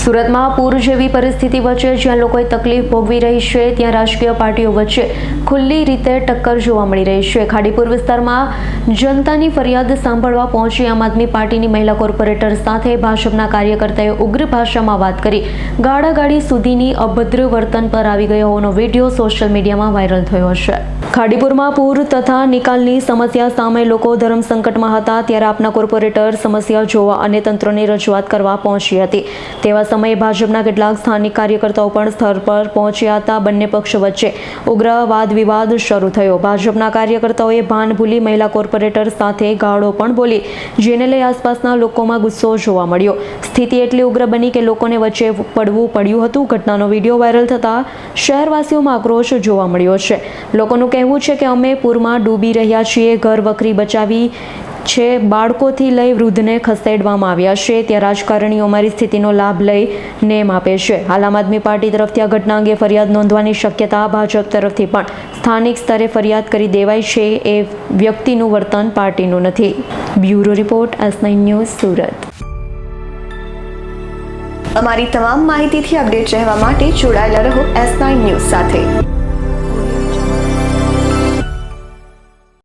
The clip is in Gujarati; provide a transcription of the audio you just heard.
સુરતમાં પૂર જેવી પરિસ્થિતિ વચ્ચે જ્યાં લોકોએ તકલીફ ભોગવી રહી છે, ત્યાં રાજકીય પાર્ટીઓ વચ્ચે ખુલ્લી રીતે ટક્કર જોવા મળી રહી છે. ખાડીપુર વિસ્તારમાં જનતાની ફરિયાદ સાંભળવા પહોંચી આમ આદમી પાર્ટીની મહિલા કોર્પોરેટર સાથે ભાજપના કાર્યકર્તાએ ઉગ્ર ભાષામાં વાત કરી. ગાડાગાડી સુધીની અભદ્ર વર્તન પર આવી ગયો હોવાનો વીડિયો સોશિયલ મીડિયામાં વાયરલ થયો છે. ખાડીપુરમાં પૂર તથા નિકાલની સમસ્યા સામે લોકો ધર્મ સંકટમાં હતા, ત્યારે આપના કોર્પોરેટર સમસ્યા જોવા અને તંત્રની રજૂઆત કરવા પહોંચી હતી. તેવા સમયે ભાજપના કેટલાક સ્થાનિક કાર્યકર્તાઓ પણ સ્થળ પર પહોંચ્યા હતા. બંને પક્ષ વચ્ચે ઉગ્ર વાદ વિવાદ શરૂ થયો. ભાજપના કાર્યકર્તાઓએ ભાન ભૂલી મહિલા કોર્પોરેટર સાથે ગાળો પણ બોલી જેને લઈ આસપાસના લોકોમાં ગુસ્સો જોવા મળ્યો. સ્થિતિ એટલી ઉગ્ર બની કે લોકોને વચ્ચે પડવું પડ્યું હતું. ઘટનાનો વીડિયો વાયરલ થતાં શહેરવાસીઓમાં આક્રોશ જોવા મળ્યો છે. લોકોનું કહેવું છે કે અમે પૂરમાં ડૂબી રહ્યા છીએ, ઘર વકરી બચાવી છે. બાળકોથી લઈ વૃદ્ધને ખસેડવામાં આવ્યા છે. ત્યાં રાજકારણીઓ અમારી સ્થિતિનો લાભ લઈ નેમ આપે છે. હાલ આમ આદમી પાર્ટી તરફથી આ ઘટના અંગે ફરિયાદ નોંધવાની શક્યતા ભાજપ તરફથી પણ સ્થાનિક સ્તરે ફરિયાદ કરી દેવાય છે. એ વ્યક્તિનું વર્તન પાર્ટીનું નથી. Bureau report, S nine news, Surat. અમારી તમામ માહિતીથી અપડેટ રહેવા માટે જોડાયેલા રહો એસ નાઇન ન્યૂઝ સાથે.